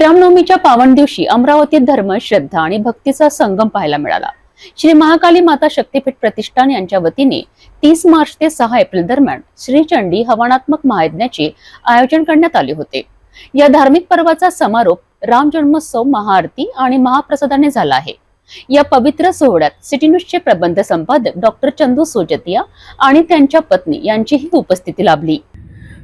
रामनवमीच्या पावन दिवशी अमरावतीत धर्म श्रद्धा आणि भक्तीचा संगम पाहायला मिळाला. श्री महाकाली माता शक्तीपीठ प्रतिष्ठान यांच्या वतीने तीस मार्च ते सहा एप्रिल दरम्यान श्रीचंडी हवानात्मक महायज्ञाचे आयोजन करण्यात आले होते. या धार्मिक पर्वाचा समारोप राम जन्मोत्सव महाआरती आणि महाप्रसादाने झाला आहे. या पवित्र सोहळ्यात सिटी न्यूजचे प्रबंध संपादक डॉक्टर चंदू सोजतिया आणि त्यांच्या पत्नी यांचीही उपस्थिती लाभली.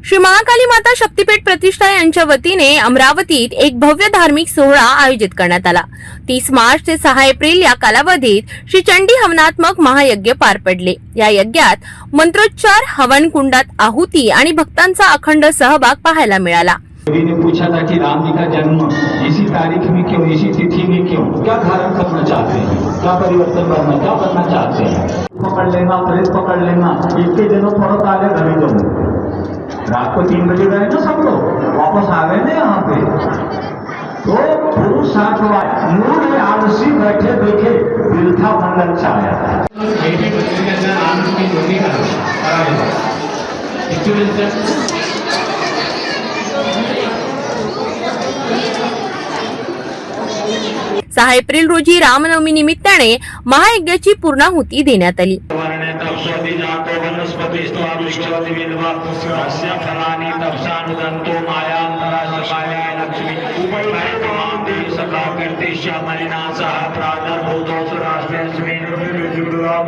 श्री महाकाली माता शक्तीपीठ प्रतिष्ठा यांच्या वतीने अमरावतीत एक भव्य धार्मिक सोहळा आयोजित करण्यात आला. तीस मार्च ते सहा एप्रिल या कालावधीत श्री चंडी हवनात्मक महायज्ञ पार पडले. या यज्ञात मंत्रोच्चार हवन कुंडात आहुती आणि भक्तांचा अखंड सहभाग पाहायला मिळाला. ने पूछा था कि राम जी का जन्म. इसी तारीख में क्यों इसी तिथि में क्यों? क्या धारण करना चाहते हैं? क्या परिवर्तन करना क्या करना चाहते हैं? पकड़ लेना प्रेस पकड़ लेना। इतने दिनों फौरत आ गए घरे तुम रात को तीन बजे गए ना सब लोग वापस आ गए ना यहाँ पे. तो पुरुष साथ हुआ. में आलसी बैठे बैठे दिल मंडल मन सहा एप्रिल रोजी रामनवमी निमित्ताने महायज्ञाची पूर्णाहुती देण्यात आली. स्वस्वती जातो वनस्पति स्वामिष्ठवति विद्वा। तस्य फलानि सकाया लक्ष्मी। उपयुक्तमान्ति सका करते श्यामलिना सह प्रादर्भूतो सुराश्रयस्मिन्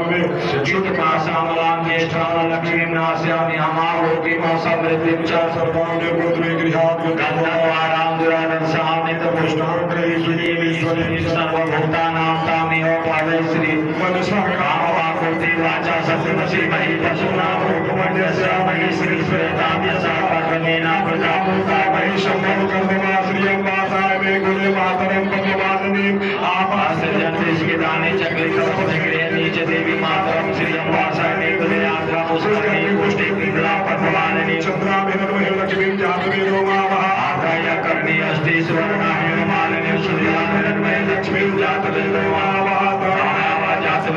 में युतपाशामलाङ्गेष्ठामलक्ष्मीं नास्यामि राजा वाचा मही पशुना पशूनां मही श्री श्वेताभ्यसा पठनेना प्रजाभूता मही शम्भो कर्दमा श्रियं वासाय मे गुणे मातरं पद्मवादनीम् आपास्य जन्मेष्किदानि चक्रे कल्पचक्रे नीच देवी मातरं श्रियं वासाय मे गुणे यात्रा पुष्करणी पुष्टि पिङ्गला पद्मवादिनी चन्द्राभिर्महि लक्ष्मीं जातवेदो मामः आदाय कर्णी अस्ति स्वर्णाय मालिनी सूर्याभिर्महि लक्ष्मीं जातवेदो मामः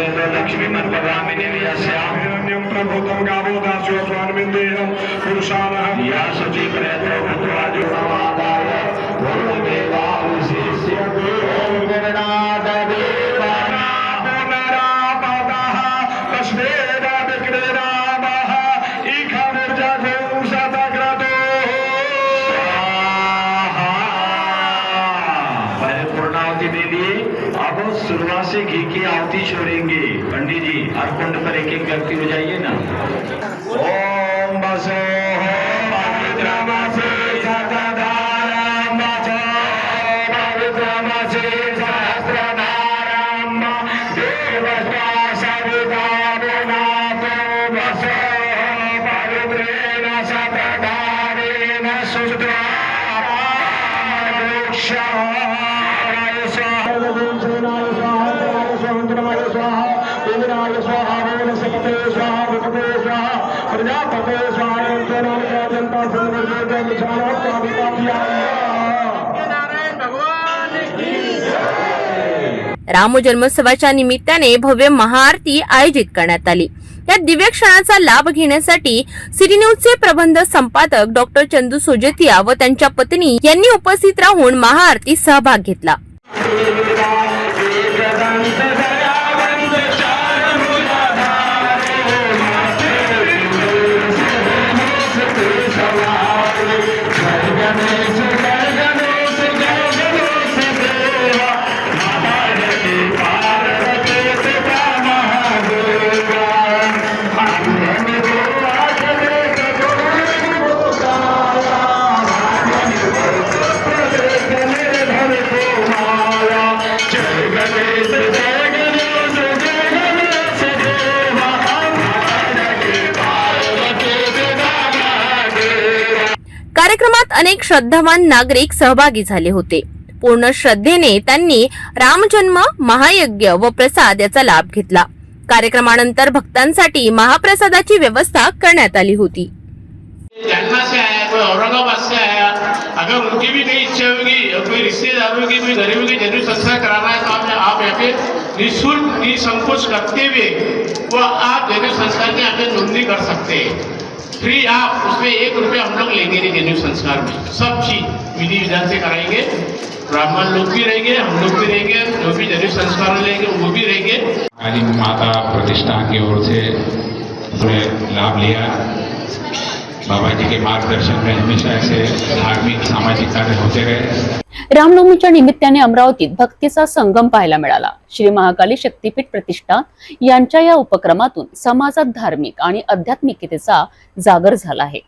जातवेदो लक्ष्मी मन्वगामिनी यस्याभिरण्यं प्रभूतं गावो दास्यो स्वान्मिन्देहं पुरुषानः या शुचि प्रेतो भद्राजो देवी अब शुरुआत से घी की आरती छोड़ेंगे। पंडित जी हर कुंड पर एक एक व्यक्ति हो जाइए ना। राम जन्मोत्सवाच्या निमित्ताने भव्य महाआरती आयोजित करण्यात आली. या दिव्य क्षणाचा लाभ घेण्यासाठी सिटी न्यूजचे प्रबंध संपादक डॉक्टर चंदू सोजतिया व त्यांच्या पत्नी यांनी उपस्थित राहून महाआरतीत सहभाग घेतला. कार्यक्रमात अनेक श्रद्धावान नागरिक सहभागी झाले होते. पूर्ण श्रद्धेने त्यांनी रामजन्म महायज्ञ व प्रसाद याचा लाभ घेतला. कार्यक्रमानंतर भक्तांसाठी महाप्रसादाची व्यवस्था करण्यात आली होती. औरंगाबाद से आया अगर उनकी भी कोई इच्छा होगी और कोई रिश्तेदारों की कोई गरीबों की जरूर संस्कार कराना है तो आप आप यहाँ पे निःशुल्क निसंकोच करते हुए वो आप जरूर संस्कार की यहाँ पे नोंदणी कर सकते हैं। फ्री आप उसमें एक रुपया हम लोग लेंगे नहीं जनेऊ संस्कार में। सब चीज विधि विधान से कराएंगे। ब्राह्मण लोग भी रहेंगे हम लोग भी रहेंगे जो भी जनेऊ संस्कार लेंगे वो भी रहेंगे। काली माता प्रतिष्ठान की ओर से उसमें लाभ लिया। बाबा जी के मार्गदर्शन में हमेशा ऐसे धार्मिक सामाजिक कार्य होते रहे। रामनवमीच्या निमित्ताने अमरावतीत भक्तीचा संगम पाहायला मिळाला. श्री महाकाली शक्तीपीठ प्रतिष्ठा यांच्या या उपक्रमातून समाजात धार्मिक आणि आध्यात्मिकतेचा जागर झाला आहे.